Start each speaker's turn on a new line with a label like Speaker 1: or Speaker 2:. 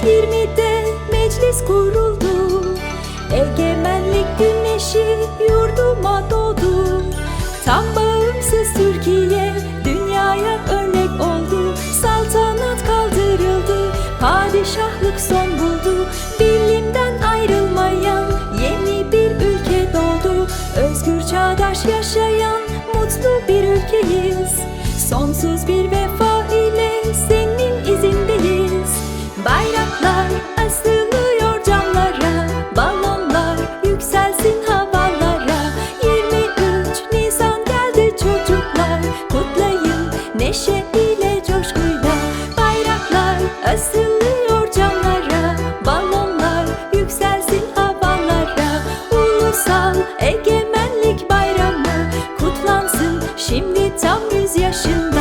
Speaker 1: İzmir'de meclis kuruldu. Egemenlik güneşi yurduma doğdu. Tam bağımsız Türkiye dünyaya örnek oldu. Saltanat kaldırıldı, padişahlık son buldu. Bilimden ayrılmayan yeni bir ülke doğdu. Özgür çağdaş yaşayan mutlu bir ülkeyiz. Sonsuz bir vefa egemenlik bayramı kutlansın şimdi tam yüz yaşında.